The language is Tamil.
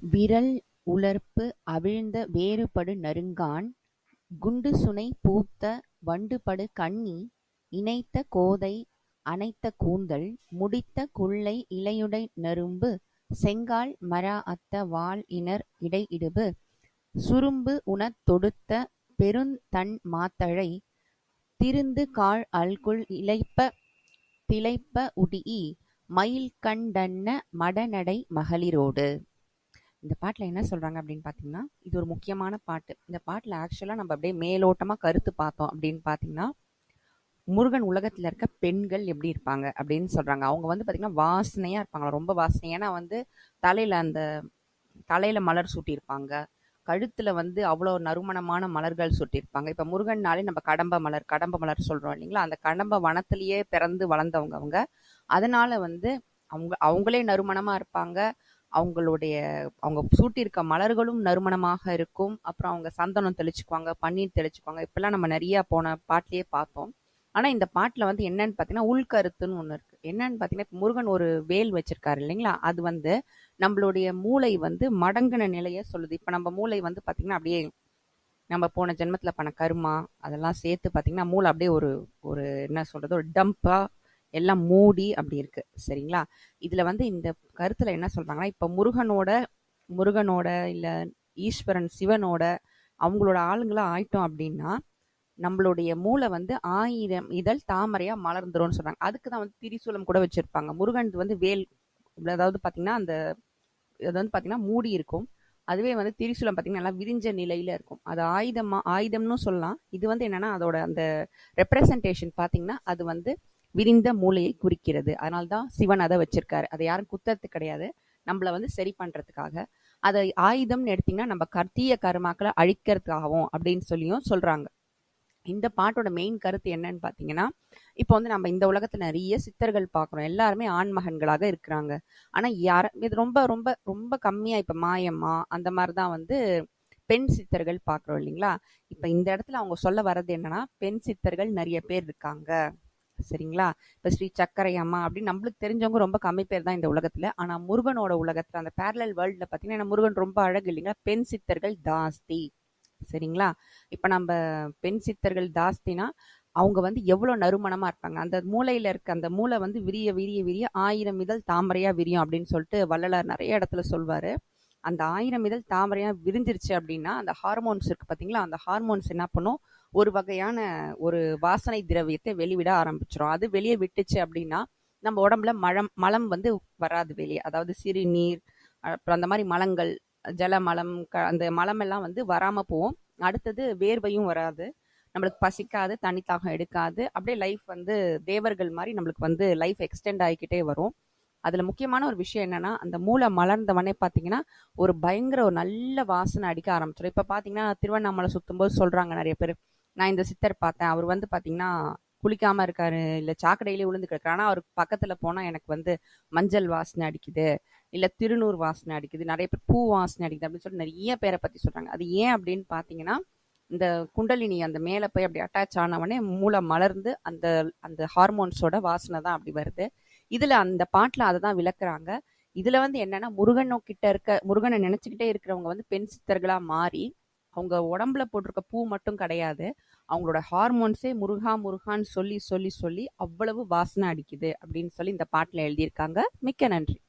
விரல் உலர்ப்பு அவிழ்ந்த வேறுபடு நறுங்கான் குண்டுசுனை பூத்த வண்டுபடு கண்ணி இனைத்த கோதை அனைத்த கூந்தல் முடித்த குள்ளை இலையுடை நறும்பு செங்கால் மராஅத்த வாள் இணர் இடை இடுபு சுரும்பு உணத் தொடுத்த பெருந்தண் மாத்தழை திருந்து காழ் அல்குள் இளைப்ப திளைப்ப உடீஇ மயில்கண்டன்ன மடநடை மகளிரோடு. இந்த பாட்டில் என்ன சொல்கிறாங்க அப்படின்னு பார்த்தீங்கன்னா இது ஒரு முக்கியமான பாட்டு. இந்த பாட்டில் ஆக்சுவலாக நம்ம அப்படியே மேலோட்டமாக கருத்து பார்த்தோம் அப்படின்னு பார்த்தீங்கன்னா முருகன் உலகத்தில் இருக்க பெண்கள் எப்படி இருப்பாங்க அப்படின்னு சொல்கிறாங்க அவங்க வந்து பார்த்திங்கன்னா வாசனையாக இருப்பாங்க. ரொம்ப வாசனை. ஏன்னா வந்து தலையில் அந்த தலையில் மலர் சூட்டியிருப்பாங்க. கழுத்தில் வந்து அவ்வளோ நறுமணமான மலர்கள் சுட்டியிருப்பாங்க. இப்போ முருகன்னாலே நம்ம கடம்ப மலர் கடம்ப மலர் சொல்கிறோம் இல்லைங்களா? அந்த கடம்ப வனத்திலேயே பிறந்து வளர்ந்தவங்க அவங்க. அதனால் வந்து அவங்க அவங்களே நறுமணமாக இருப்பாங்க. அவங்களுடைய அவங்க சூட்டியிருக்க மலர்களும் நறுமணமாக இருக்கும். அப்புறம் அவங்க சந்தனம் தெளிச்சுக்குவாங்க பன்னீர் தெளிச்சுக்குவாங்க. இப்பெல்லாம் நம்ம நிறைய போன பாட்டிலேயே பார்த்தோம். ஆனா இந்த பாட்டில் வந்து என்னன்னு பார்த்தீங்கன்னா உள்கருத்துன்னு ஒன்று இருக்கு. என்னன்னு பார்த்தீங்கன்னா முருகன் ஒரு வேல் வச்சிருக்காரு இல்லைங்களா? அது வந்து நம்மளுடைய மூளை வந்து மடங்கின நிலையை சொல்லுது. இப்போ நம்ம மூளை வந்து பார்த்தீங்கன்னா அப்படியே நம்ம போன ஜென்மத்தில் பண்ண கருமா அதெல்லாம் சேர்த்து பார்த்தீங்கன்னா மூளை அப்படியே ஒரு ஒரு என்ன சொல்றது ஒரு டம்பா எல்லாம் மூடி அப்படி இருக்கு. சரிங்களா? இதுல வந்து இந்த கருத்துல என்ன சொல்றாங்கன்னா இப்ப முருகனோட முருகனோட இல்ல ஈஸ்வரன் சிவனோட அவங்களோட ஆளுங்களா ஆயிட்டோம் அப்படின்னா நம்மளுடைய மூளை வந்து ஆயிரம் இதழ் தாமரையா மலர்ந்துரும்னு சொல்றாங்க. அதுக்கு தான் வந்து திரிசூலம் கூட வச்சிருப்பாங்க. முருகன் வந்து வேல் அதாவது பாத்தீங்கன்னா அந்த அது வந்து பாத்தீங்கன்னா மூடி இருக்கும். அதுவே வந்து திரிசூலம் பாத்தீங்கன்னா நல்லா விரிஞ்ச நிலையில இருக்கும். அது ஆயுதமா ஆயுதம்னு சொல்லலாம். இது வந்து என்னன்னா அதோட அந்த ரெப்ரசன்டேஷன் பாத்தீங்கன்னா அது வந்து விரிந்த மூளையை குறிக்கிறது. அதனால்தான் சிவன் அதை வச்சிருக்காரு. அதை யாரும் குத்துறது கிடையாது. நம்மள வந்து சரி பண்றதுக்காக. அதை ஆயுதம்னு எடுத்தீங்கன்னா நம்ம கர்த்தீய கருமாக்களை அழிக்கிறதுக்காகவும் அப்படின்னு சொல்லியும் சொல்றாங்க. இந்த பாட்டோட மெயின் கருத்து என்னன்னு பாத்தீங்கன்னா இப்போ வந்து நம்ம இந்த உலகத்துல நிறைய சித்தர்கள் பார்க்குறோம். எல்லாருமே ஆண்மகன்களாக இருக்கிறாங்க. ஆனா யார இது ரொம்ப ரொம்ப ரொம்ப கம்மியா இப்ப மாயம்மா அந்த மாதிரிதான் வந்து பெண் சித்தர்கள் பார்க்குறோம் இல்லைங்களா? இப்ப இந்த இடத்துல அவங்க சொல்ல வர்றது என்னன்னா பெண் சித்தர்கள் நிறைய பேர் இருக்காங்க. சரிங்களா? இப்போ ஸ்ரீ சக்கரை அம்மா அப்படின்னு நம்மளுக்கு தெரிஞ்சவங்க ரொம்ப கம்மி பேர் தான் இந்த உலகத்துல. ஆனா முருகனோட உலகத்துல அந்த பேரலல் வேர்ல்ட்ல பாத்தீங்கன்னா முருகன் ரொம்ப அழகு இல்லைங்களா? பெண் சித்தர்கள் தாஸ்தி சரிங்களா? இப்ப நம்ம பெண் சித்தர்கள் தாஸ்தினா அவங்க வந்து எவ்வளவு நறுமணமா இருப்பாங்க? அந்த மூளையில் இருக்க அந்த மூளை வந்து விரிய விரிய விரிய ஆயிரம் இதழ் தாமரையா விரியும் அப்படின்னு சொல்லிட்டு வள்ளலார் நிறைய இடத்துல சொல்வார். அந்த ஆயிரம் இதழ் தாமரையா விரிஞ்சிருச்சு அப்படின்னா அந்த ஹார்மோன்ஸ் இருக்கு பாத்தீங்களா? அந்த ஹார்மோன்ஸ் என்ன பண்ணும்? ஒரு வகையான ஒரு வாசனை திரவியத்தை வெளிவிட ஆரம்பிச்சிடும் அது வெளியே விட்டுச்சு அப்படின்னா நம்ம உடம்புல மழம் மலம் வந்து வராது வெளியே. அதாவது சிறுநீர் அப்புறம் அந்த மாதிரி மலங்கள் ஜல மலம் க அந்த மலம் எல்லாம் வந்து வராமல் போவோம் அடுத்தது வேர்வையும் வராது. நம்மளுக்கு பசிக்காது தனித்தாகம் தாகம் எடுக்காது. அப்படியே லைஃப் வந்து தேவர்கள் மாதிரி நம்மளுக்கு வந்து லைஃப் எக்ஸ்டெண்ட் ஆகிக்கிட்டே வரும். அதில் முக்கியமான ஒரு விஷயம் என்னன்னா அந்த மூளை மலர்ந்தவனே பார்த்தீங்கன்னா ஒரு பயங்கர ஒரு நல்ல வாசனை அடிக்க ஆரம்பிச்சிடும் இப்போ பார்த்தீங்கன்னா திருவண்ணாமலை சுற்றும்போது போது நிறைய பேர் நான் இந்த சித்தர் பார்த்தேன். அவர் வந்து பார்த்தீங்கன்னா குளிக்காம இருக்காரு. இல்லை சாக்கடையிலே விழுந்து கிடக்காரு ஆனால் அவருக்கு பக்கத்தில் போனால் எனக்கு வந்து மஞ்சள் வாசனை அடிக்குது. இல்லை திருநூறு வாசனை அடிக்குது. நிறைய பேர் பூ வாசனை அடிக்குது அப்படின்னு சொல்லி நிறைய பேரை பற்றி சொல்கிறாங்க அது ஏன் அப்படின்னு பார்த்தீங்கன்னா இந்த குண்டலினி அந்த மேலே போய் அப்படி அட்டாச் ஆனவனே மூளை மலர்ந்து அந்த அந்த ஹார்மோன்ஸோட வாசனை தான் அப்படி வருது. இதில் அந்த பாட்டில் அதை தான் விளக்குறாங்க. இதில் வந்து என்னன்னா முருகனோ கிட்ட இருக்க முருகனை நினச்சிக்கிட்டே இருக்கிறவங்க வந்து பெண் சித்தர்களாக மாறி அவங்க உடம்புல போட்டிருக்க பூ மட்டும் கிடையாது. அவங்களோட ஹார்மோன்ஸே முருகா முருகான்னு சொல்லி சொல்லி சொல்லி அவ்வளவு வாசனை அடிக்குது அப்படின்னு சொல்லி இந்த பாட்டில் எழுதியிருக்காங்க. மிக்க நன்றி.